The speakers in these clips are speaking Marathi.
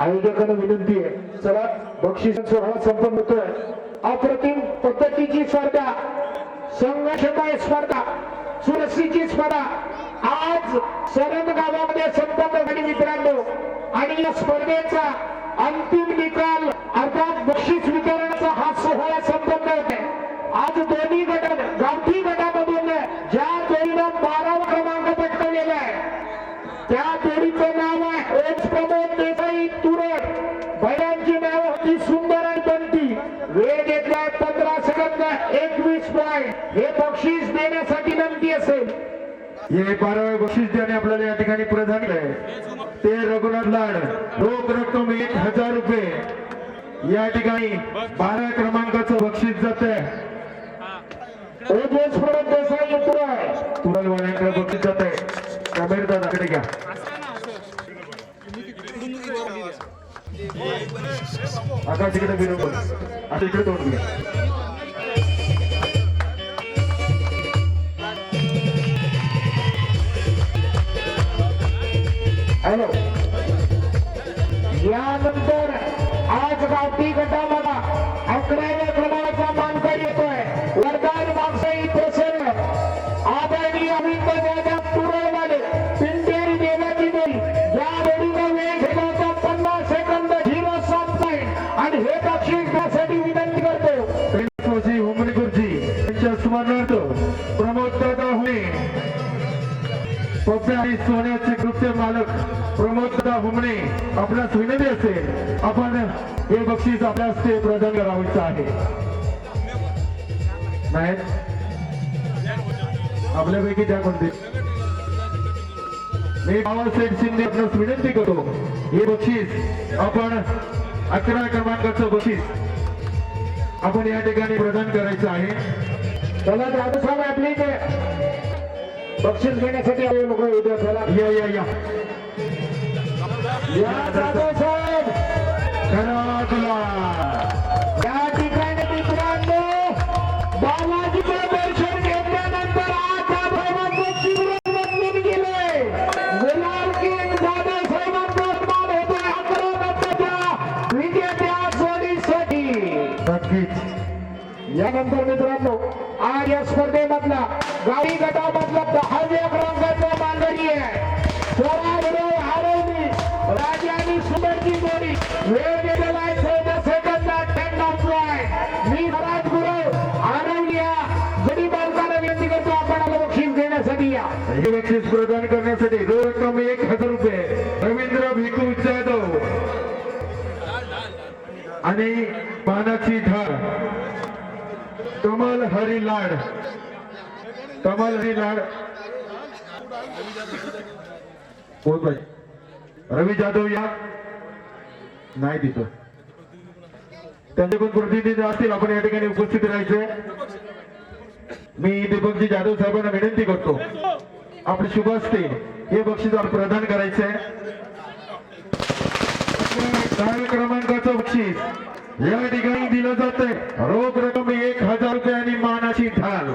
आयोजकांना विनंती आहे. चला बक्षीस सोहळा संपन्न होतोय. अप्रतिम पद्धतीची स्पर्धा संघर्षमय स्पर्धा सुरक्षेची स्पर्धा. आज सरन गावामध्ये संपन्न झाली मित्रांनो. आणि या स्पर्धेचा अंतिम निकाल अर्थात बक्षीस वितरणाचा हा सोहळा संपन्न होत आहे आज दोन्ही गट गावठी गटामधून ज्या जोडीनं बारावा क्रमांक पटकवलेला आहे त्या जोडीचं नाव हे बक्षीस देण्यासाठी विनंती असेल. हे बारावे बक्षीस ज्याने आपल्याला या ठिकाणी केलंय ते रघुनाथ लाड रोख रक्कम एक हजार रुपये. या ठिकाणी बारा क्रमांकाचं बक्षीस जात आहे एच प्रमोद देसाई तुरट तुरल वाड्यांकडे बक्षीस जात आहे कमेर दादाकडे घ्या. आकाश इकडे विरोध आता इकडे तोंड घ्या. आज गटाला अकराव्या क्रमांकाचा मानकर येतोय. वरदान मागसाई प्रसन्न आदरणीय अमित दादा पुरवणारे पिंटेरी देवाची देवी या जोडीला वेळ घेण्याचा पन्नास सेकंद झिरो सात पॉईंट आणि हे बक्षीस त्यासाठी विनंती करतो. प्रिन्सोजी हुमणी गुरुजी यांच्या स्मरणार्थ प्रमोद दादा होणे सोन्याचे कृत्य मालक प्रमोद दादा हुमणे आपल्यास विनंती असेल. आपण हे बक्षीस आपल्यास ते प्रदान करावायचं आहे. नाही आपल्यापैकी त्या कोणते? मी बाबासाहेब शिंदे आपल्यास विनंती करतो. हे बक्षीस आपण अकरा क्रमांकाचं बक्षीस आपण या ठिकाणी प्रदान करायचं आहे. चला दादा साहेब आपली इथे बक्षीस घेण्यासाठी लोक उद्या चला. या या या. या जाधव साहेब करा तुला या ठिकाणी मित्रांनो बालाजीचं दर्शन घेतल्यानंतर आता साहेबांचं शिबिर बदलून गेले. गुलाल किंग जाधव साहेबांचा मान होतोय अकरा गटाच्या विजेत्या जोडीसाठी. नक्कीच. यानंतर मित्रांनो आज या स्पर्धेमधला गाडी गटामधला दहाव्या क्रमांकाचा मानकरी आहे. राजा आणि सुंदरची जोडी वेळ गेलेला आहे चौदा सेकंद टेन ऑफ मी स्वराज गुरु आनंदिया जोडी बालकाला विनंती करतो आपण आलो बक्षीस देण्यासाठी या. हे बक्षीस प्रदान करण्यासाठी रोख रक्कम एक हजार रुपये रवींद्र भिकू जाधव. आणि पानाची धार कमल हरी लाड. कमल हरी लाड. कोण पाहिजे रवी जाधव या. नाही तिथं. त्यांचे कोण प्रतिनिधी असतील आपण या ठिकाणी उपस्थित राहायचे. मी दीपकजी जाधव साहेबांना विनंती करतो. आपले शुभ असते हे बक्षीस प्रदान करायचे. क्रमांकाचं बक्षीस. या ठिकाणी दिलं जातंय. रोख रक्कम एक हजार रुपये आणि मानाची ढाल.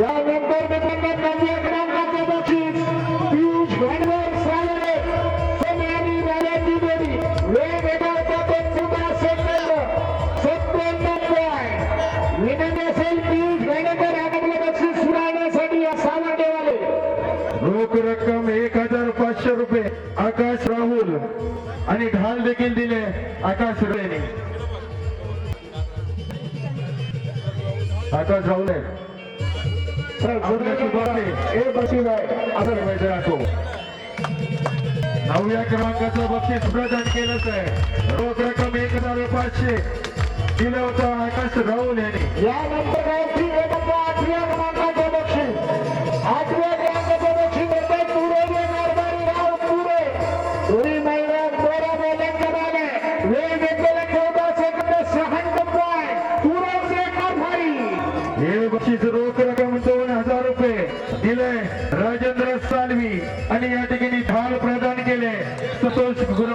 यानंतर मित्रांनो हे बक्षीस आहे आदर वैद्य असो नवव्या क्रमांकाचं बक्षीस प्रदान केलंच आहे. रोख रक्कम एक हजार पाचशे. दिलं होतं आकाश राहुल यांनी. यानंतर आठव्या क्रमांकाचं बक्षीस. आठव्या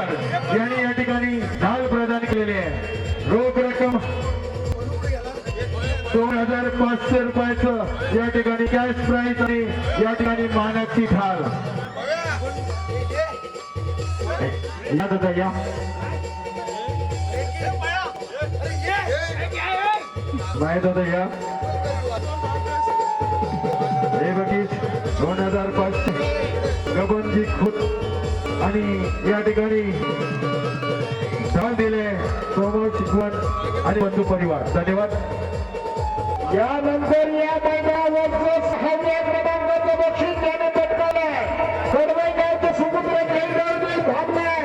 बंधू यांनी या ठिकाणी ढाल प्रदान केले आहे. रोख रक्कम दोन हजार पाचशे रुपयाचं या ठिकाणी कॅश प्राईज आणि या ठिकाणी मानाची ढाल. या दादा या. नाही दादा या. हे बघित दोन हजार पाचशे. गबनजी खुद आणि या ठिकाणी ढाल दिले सोमो शिकवण आणि बंधू परिवार. धन्यवाद. यानंतर या मैदानावरचं सहाव्या क्रमांकाचं बक्षीस त्याने पटकावलंय कडवई गावचे सुपुत्र केंद्रवरील भागलाय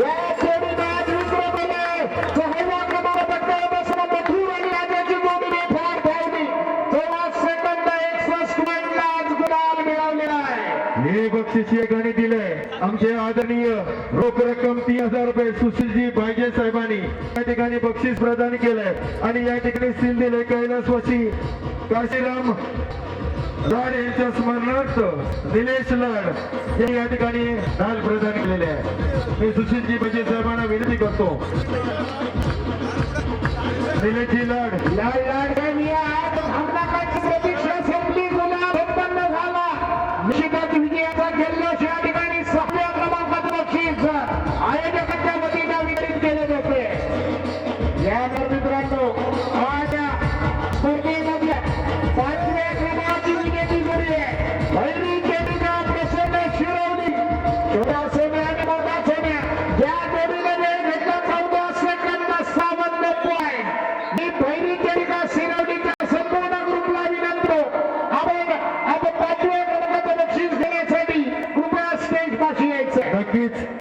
या जोडीनं आज विक्रम केलाय सहाव्या क्रमांक पटकावत असताना मथुर आणि राजाची जोडीने फार धावली तेव्हा सेकंद एकसष्ट पॉईंटला आज गुलाल मिळवलेला आहे. हे बक्षीस ठिकाणी दिले आमचे आदरणीय रोख रक्कम तीन हजार रुपये सुशीलजी भाईजे साहेबांनी या ठिकाणी बक्षीस प्रदान केलंय आणि या ठिकाणी सील दिले कैलासवासी काशीराम लाड यांच्या स्मरणार्थ निलेश लाड हे या ठिकाणी ढाल प्रदान केलेले आहे मी सुशीलजी भाईजे साहेबांना विनंती करतो निलेशजी लाड लाड लाड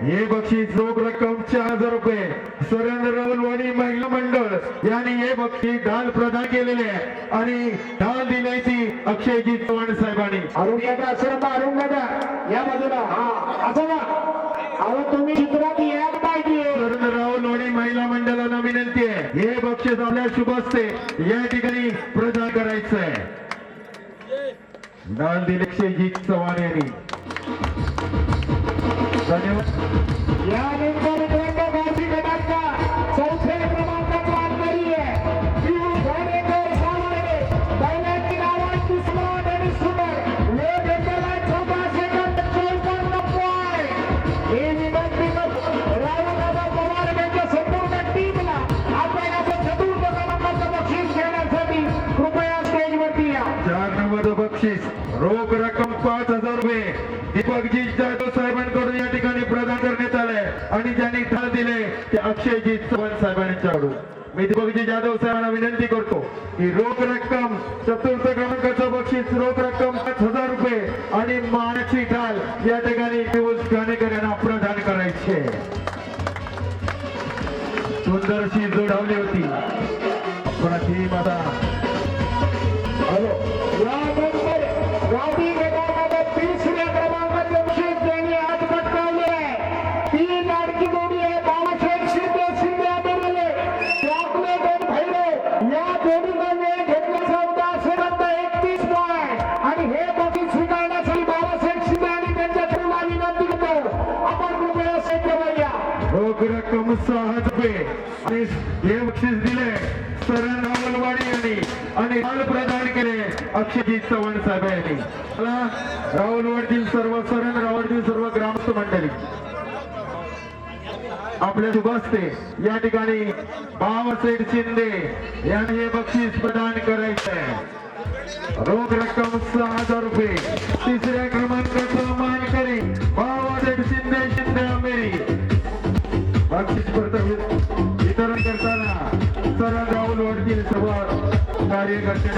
हे बक्षीस रोख रक्कम चार हजार रुपये. सुरेंद्र रावलवाडी महिला मंडळ यांनी हे बक्षीस ढाल प्रदान केलेले आहे. आणि ढाल दिल्याची अक्षयजी चव्हाण साहेबांनी. अरुण दादा या बाजूला. हा असं ना. अहो तुम्ही चित्रात यायला पाहिजे. सुरेंद्र महिला मंडळाला विनंती आहे. हे बक्षीस आपल्या शुभ हस्ते या ठिकाणी प्रदान करायचं आहे. ढाल दिले अक्षयजी चव्हाण यांनी. धन्यवाद. रक्कम पाच हजार रुपये. दीपकजी जाधव साहेबांकडून या ठिकाणी प्रदान करण्यात आलंय आणि ज्यांनी ठार दिले ते अक्षयजी चव्हाण साहेबांच्याकडून. मी दीपकजी जाधव साहेबांना विनंती करतो की रोख रक्कम चतुर्थ क्रमांकाचं बक्षीस रोख रक्कम पाच हजार रुपये आणि मानाची ढाल या ठिकाणी पियुष गाणेकर यांना प्रदान करायचे. सुंदरशी जोडावली होती. आपण ती माता बक्षीस हे बक्षीस दिले. सरण रावलवाडी यांनी आणि काल प्रदान केले अक्षयजीत चव्हाण साहेब यांनी. मला रावलवाडीतील सर्व सरण रावलवाडीतील सर्व ग्रामस्थ मंडळी. आपल्या शुभ या ठिकाणी बाबासाहेब शिंदे यांनी हे बक्षीस प्रदान करायचं आहे रोख रक्कम सहा हजार रुपये. तिसऱ्या क्रमांकाचं मानकरी बाबासाहेब शिंदे शिंदे अमेरी बक्षीस प्रथम पाटील सभा कार्य करते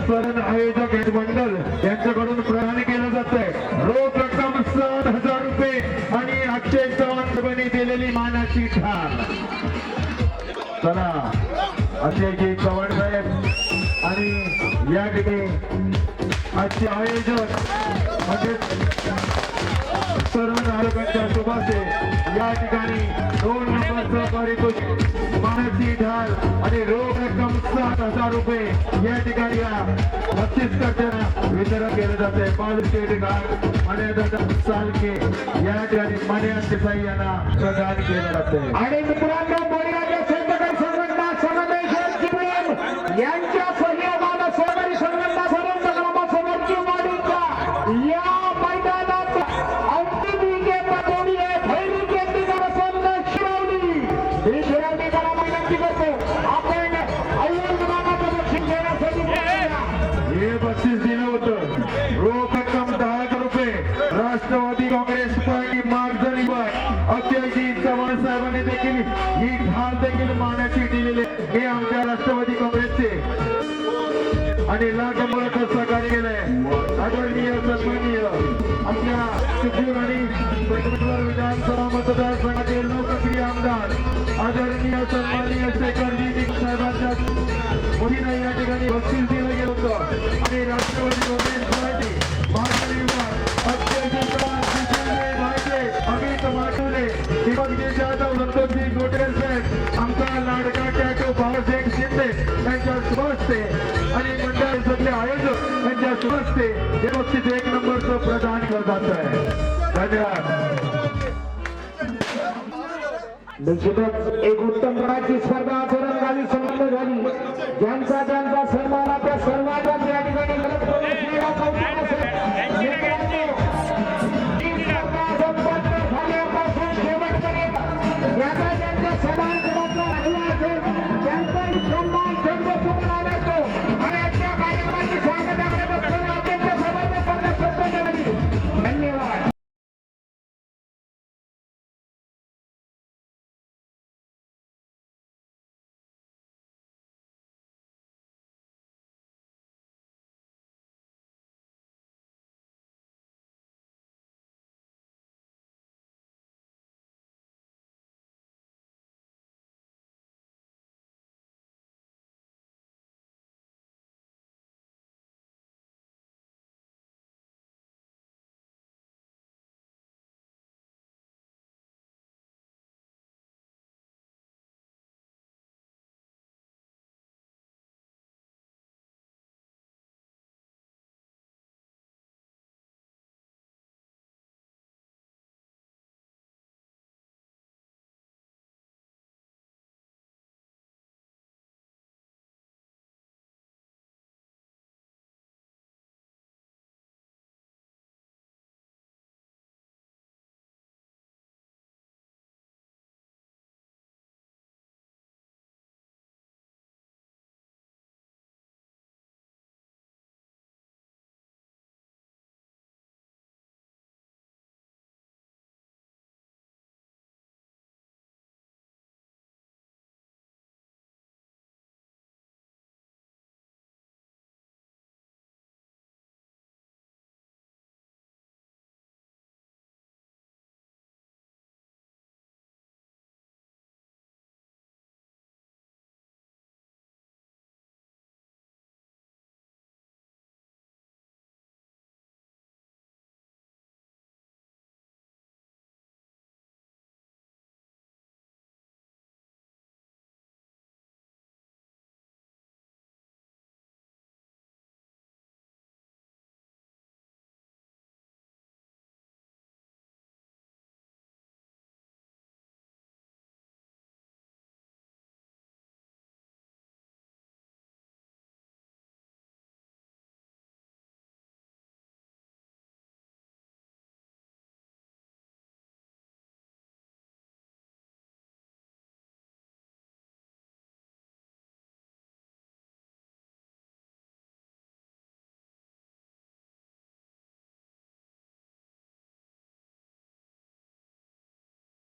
स्मरण आयोजक मंडल यांच्याकडून प्रदान केलं जात आहे रोख रक्कम सात हजार रुपये आणि अक्षय चव्हाण साहेबांनी दिलेली मानाची ठाण चला अक्षयजी चव्हाण साहेब आणि या ठिकाणी आजचे आयोजक म्हणजे सर्व नागरिकांच्या शुभाचे या ठिकाणी दोन नंबर सहकारी मानसी ढाल आणि रोग रक्कम हजार रुपये या ठिकाणी बक्षीस करताना वितरण केले जाते पाच स्टेट गार्ड सालके या ठिकाणी मान्या देसाई यांना प्रदान केले जाते आणि मित्रांनो बळीराजा संघटना समन्वय यांच्या बक्षीस दिलं होतं. रोख रक्कम दहा हजार रुपये. राष्ट्रवादी काँग्रेस पार्टी मार्गदर्शन अक्षयजी चव्हाण साहेबांनी देखील ही ढाल देखील मानाची दिलेली हे आमच्या राष्ट्रवादी काँग्रेसचे. आणि लाख मुलाचं सहकार्य केलंय. आदरणीय सन्माननीय आमच्या चिपळूण आणि विधानसभा मतदारसंघाचे लोकप्रिय आमदार आदरणीय सन्माननीय शेखरजी साहेबांच्या मोदींना या ठिकाणी बक्षीस जात आहे धन्यवाद. निश्चितच एक उत्तम प्रकारची स्पर्धा आचरणगावी संपन्न झाली. ज्यांचा त्या